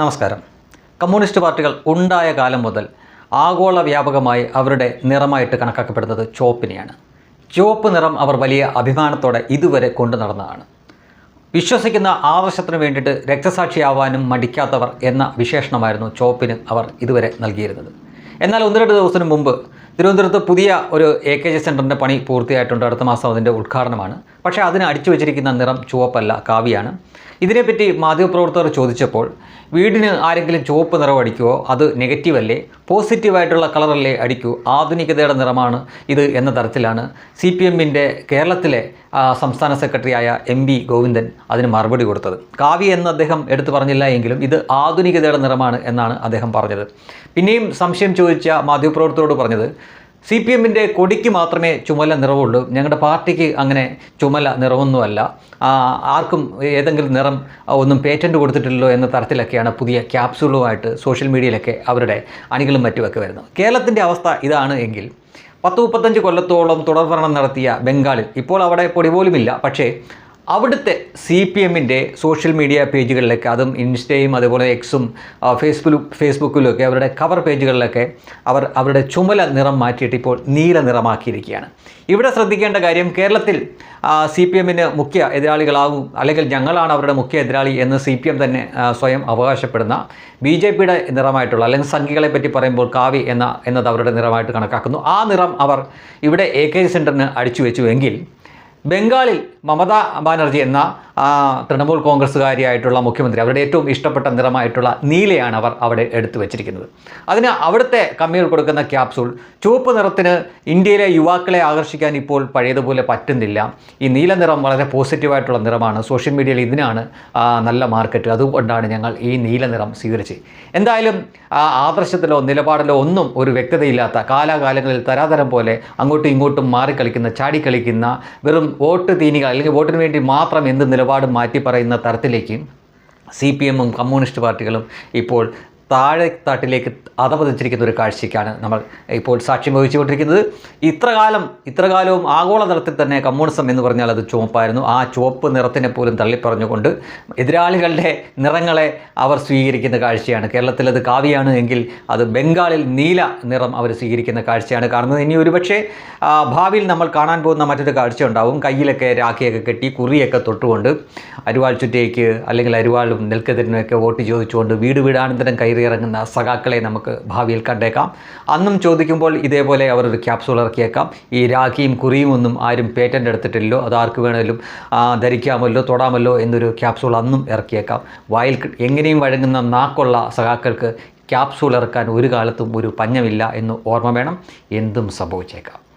നമസ്കാരം. കമ്മ്യൂണിസ്റ്റ് പാർട്ടികൾ ഉണ്ടായ കാലം മുതൽ ആഗോള വ്യാപകമായി അവരുടെ നിറമായിട്ട് കണക്കാക്കപ്പെടുന്നത് ചുവപ്പിനെയാണ്. ചുവപ്പ് നിറം അവർ വലിയ അഭിമാനത്തോടെ ഇതുവരെ കൊണ്ടു നടന്നതാണ്. വിശ്വസിക്കുന്ന ആവശ്യത്തിന് വേണ്ടിയിട്ട് രക്തസാക്ഷിയാവാനും മടിക്കാത്തവർ എന്ന വിശേഷണമായിരുന്നു ചുവപ്പിന് അവർ ഇതുവരെ നൽകിയിരുന്നത്. എന്നാൽ ഒന്ന് രണ്ട് ദിവസത്തിന് മുമ്പ് തിരുവനന്തപുരത്ത് പുതിയ ഒരു എ കെ ജി സെന്ററിന്റെ പണി പൂർത്തിയായിട്ടുണ്ട്. അടുത്ത മാസം അതിന്റെ ഉദ്ഘാടനമാണ്. പക്ഷേ അതിന് അടിച്ചു വച്ചിരിക്കുന്ന നിറം ചുവപ്പല്ല കാവിയാണ്. ഇതിനെപ്പറ്റി മാധ്യമപ്രവർത്തകർ ചോദിച്ചപ്പോൾ വീടിന് ആരെങ്കിലും ചുവപ്പ് നിറം അടിക്കുമോ അത് നെഗറ്റീവല്ലേ പോസിറ്റീവായിട്ടുള്ള കളറല്ലേ അടിക്കൂ? ആധുനികതയുടെ നിറമാണ് ഇത് എന്ന തരത്തിലാണ് സി പി എമ്മിന്റെ കേരളത്തിലെ സംസ്ഥാന സെക്രട്ടറിയായ എം വി ഗോവിന്ദൻ അതിന് മറുപടി കൊടുത്തത്. കാവ്യ എന്ന് അദ്ദേഹം എടുത്തു പറഞ്ഞില്ല എങ്കിലും ഇത് ആധുനികതയുടെ നിറമാണ് എന്നാണ് അദ്ദേഹം പറഞ്ഞത്. പിന്നെയും സംശയം ചോദിച്ച മാധ്യമപ്രവർത്തകരോട് പറഞ്ഞത് സി പി എമ്മിന്റെ കൊടിക്ക് മാത്രമേ ചുമല നിറവുള്ളൂ. ഞങ്ങളുടെ പാർട്ടിക്ക് അങ്ങനെ ചുമല നിറവൊന്നുമല്ല. ആർക്കും ഏതെങ്കിലും നിറം ഒന്നും പേറ്റന്റ് കൊടുത്തിട്ടില്ലല്ലോ എന്ന തരത്തിലൊക്കെയാണ് പുതിയ ക്യാപ്സൂളുമായിട്ട് സോഷ്യൽ മീഡിയയിലൊക്കെ അവരുടെ അണികളും മറ്റുമൊക്കെ വരുന്നത്. കേരളത്തിന്റെ അവസ്ഥ ഇതാണ് എങ്കിൽ പത്ത് മുപ്പത്തഞ്ച് കൊല്ലത്തോളം തുടർഭരണം നടത്തിയ ബംഗാളിൽ ഇപ്പോൾ അവിടെ പൊടി പോലുമില്ല. പക്ഷേ അവിടുത്തെ സി പി എമ്മിന്റെ സോഷ്യൽ മീഡിയ പേജുകളിലൊക്കെ അതും ഇൻസ്റ്റയും അതുപോലെ എക്സും ഫേസ്ബുക്ക് ഫേസ്ബുക്കിലൊക്കെ അവരുടെ കവർ പേജുകളിലൊക്കെ അവർ അവരുടെ ചുമല നിറം മാറ്റിയിട്ട് ഇപ്പോൾ നീല നിറമാക്കിയിരിക്കുകയാണ്. ഇവിടെ ശ്രദ്ധിക്കേണ്ട കാര്യം കേരളത്തിൽ സി പി എമ്മിന് മുഖ്യ എതിരാളികളാകും അല്ലെങ്കിൽ ഞങ്ങളാണ് അവരുടെ മുഖ്യ എതിരാളി എന്ന് സി പി എം തന്നെ സ്വയം അവകാശപ്പെടുന്ന ബി ജെ പിയുടെ നിറമായിട്ടുള്ള അല്ലെങ്കിൽ സംഖ്യകളെ പറ്റി പറയുമ്പോൾ കാവി എന്ന എന്നത് അവരുടെ നിറമായിട്ട് കണക്കാക്കുന്നു. ആ നിറം അവർ ഇവിടെ എ കെ സെന്ററിന് അടിച്ചു വെച്ചു എങ്കിൽ ബംഗാളിൽ മമതാ ബാനർജി എന്ന തൃണമൂൽ കോൺഗ്രസ്സുകാരിയായിട്ടുള്ള മുഖ്യമന്ത്രി അവരുടെ ഏറ്റവും ഇഷ്ടപ്പെട്ട നിറമായിട്ടുള്ള നീലയാണ് അവർ അവിടെ എടുത്തു വച്ചിരിക്കുന്നത്. അതിന് അവിടുത്തെ കമ്മികൾ കൊടുക്കുന്ന ക്യാപ്സൂൾ ചുവപ്പ് നിറത്തിന് ഇന്ത്യയിലെ യുവാക്കളെ ആകർഷിക്കാൻ ഇപ്പോൾ പഴയതുപോലെ പറ്റുന്നില്ല. ഈ നീല നിറം വളരെ പോസിറ്റീവായിട്ടുള്ള നിറമാണ്. സോഷ്യൽ മീഡിയയിൽ ഇതിനാണ് നല്ല മാർക്കറ്റ് അതുകൊണ്ടാണ് ഞങ്ങൾ ഈ നീല നിറം സ്വീകരിച്ചത്. എന്തായാലും ആദർശത്തിലോ നിലപാടിലോ ഒന്നും ഒരു വ്യക്തതയില്ലാത്ത കാലാകാലങ്ങളിൽ തരാതരം പോലെ അങ്ങോട്ടും ഇങ്ങോട്ടും മാറിക്കളിക്കുന്ന ചാടിക്കളിക്കുന്ന വെറും വോട്ട് തീനികൾ അല്ലെങ്കിൽ വോട്ടിന് വേണ്ടി മാത്രം എന്ത് നിലപാടും മാറ്റി പറയുന്ന തരത്തിലേക്ക് സി പി എമ്മും കമ്മ്യൂണിസ്റ്റ് പാർട്ടികളും ഇപ്പോൾ താഴെ തട്ടിലേക്ക് അധപതിച്ചിരിക്കുന്ന ഒരു കാഴ്ചയ്ക്കാണ് നമ്മൾ ഇപ്പോൾ സാക്ഷ്യം വഹിച്ചുകൊണ്ടിരിക്കുന്നത്. ഇത്രകാലം ഇത്രകാലവും ആഗോളതലത്തിൽ തന്നെ കമ്മ്യൂണിസം എന്ന് പറഞ്ഞാൽ അത് ചുവപ്പായിരുന്നു. ആ ചുവപ്പ് നിറത്തിനെ പോലും തള്ളിപ്പറഞ്ഞുകൊണ്ട് എതിരാളികളുടെ നിറങ്ങളെ അവർ സ്വീകരിക്കുന്ന കാഴ്ചയാണ്. കേരളത്തിൽ അത് കാവ്യാണ് എങ്കിൽ അത് ബംഗാളിൽ നീല നിറം അവർ സ്വീകരിക്കുന്ന കാഴ്ചയാണ് കാണുന്നത്. ഇനി ഒരുപക്ഷെ ഭാവിയിൽ നമ്മൾ കാണാൻ പോകുന്ന മറ്റൊരു കാഴ്ച ഉണ്ടാവും. കയ്യിലൊക്കെ രാഖിയൊക്കെ കെട്ടി കുറിയൊക്കെ തൊട്ടുകൊണ്ട് അരുവാൾ ചുറ്റേക്ക് അല്ലെങ്കിൽ അരുവാളും നെൽക്കതിരിനുമൊക്കെ വോട്ട് ചോദിച്ചുകൊണ്ട് വീട് വീടാനന്തരം കയറിയിറങ്ങുന്ന സഖാക്കളെ നമുക്ക് ഭാവിയിൽ കണ്ടേക്കാം. അന്നും ചോദിക്കുമ്പോൾ ഇതേപോലെ അവർ ഒരു ക്യാപ്സൂൾ ഇറക്കിയേക്കാം. ഈ രാഖിയും കുറിയും ഒന്നും ആരും പേറ്റന്റ് എടുത്തിട്ടില്ലല്ലോ. അത് ആർക്ക് വേണേലും ധരിക്കാമല്ലോ തൊടാമല്ലോ എന്നൊരു ക്യാപ്സൂൾ അന്നും ഇറക്കിയേക്കാം. വായിൽ എങ്ങനെയും വഴങ്ങുന്ന നാക്കുള്ള സഖാക്കൾക്ക് ക്യാപ്സൂൾ ഇറക്കാൻ ഒരു കാലത്തും ഒരു പഞ്ഞമില്ല എന്ന് ഓർമ്മ വേണം. എന്തും സംഭവിച്ചേക്കാം.